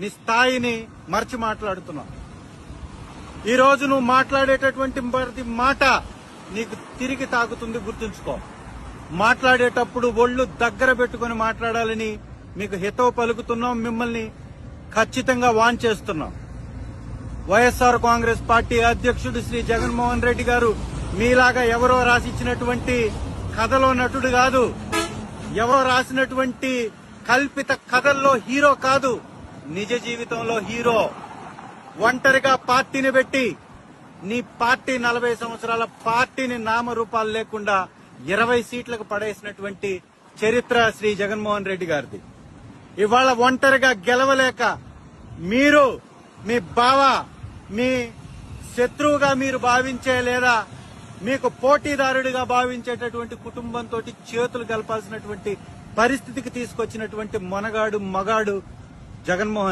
నీ స్థాయిని మర్చి మాట్లాడుతున్నావు ఈ రోజు నువ్వు మాట్లాడేటటువంటి ప్రతి మాట నీకు తిరిగి తాకుతుంది గుర్తుంచుకో. మాట్లాడేటప్పుడు ఒళ్ళు దగ్గర పెట్టుకుని మాట్లాడాలని మీకు హితవు పలుకుతున్నాం మిమ్మల్ని ఖచ్చితంగా వాన్ చేస్తున్నాం. వైఎస్ఆర్ కాంగ్రెస్ పార్టీ అధ్యక్షుడు శ్రీ జగన్మోహన్ రెడ్డి గారు మీలాగా ఎవరో రాసిచ్చినటువంటి కథలో నటుడు కాదు ఎవరో రాసినటువంటి కల్పిత కథల్లో హీరో కాదు. నిజ జీవితంలో హీరో ఒంటరిగా పార్టీని పెట్టి నీ పార్టీ నలభై సంవత్సరాల పార్టీని నామరూపాలు లేకుండా ఇరవై సీట్లకు పడేసినటువంటి చరిత్ర శ్రీ జగన్మోహన్ రెడ్డి గారిది. ఇవాళ ఒంటరిగా గెలవలేక మీరు మీ బావ మీ శత్రువుగా మీరు భావించే లేదా మీకు పోటీదారుడిగా భావించేటటువంటి కుటుంబంతో చేతులు కలపాల్సినటువంటి పరిస్థితికి తీసుకొచ్చినటువంటి మొనగాడు మగాడు జగన్మోహన్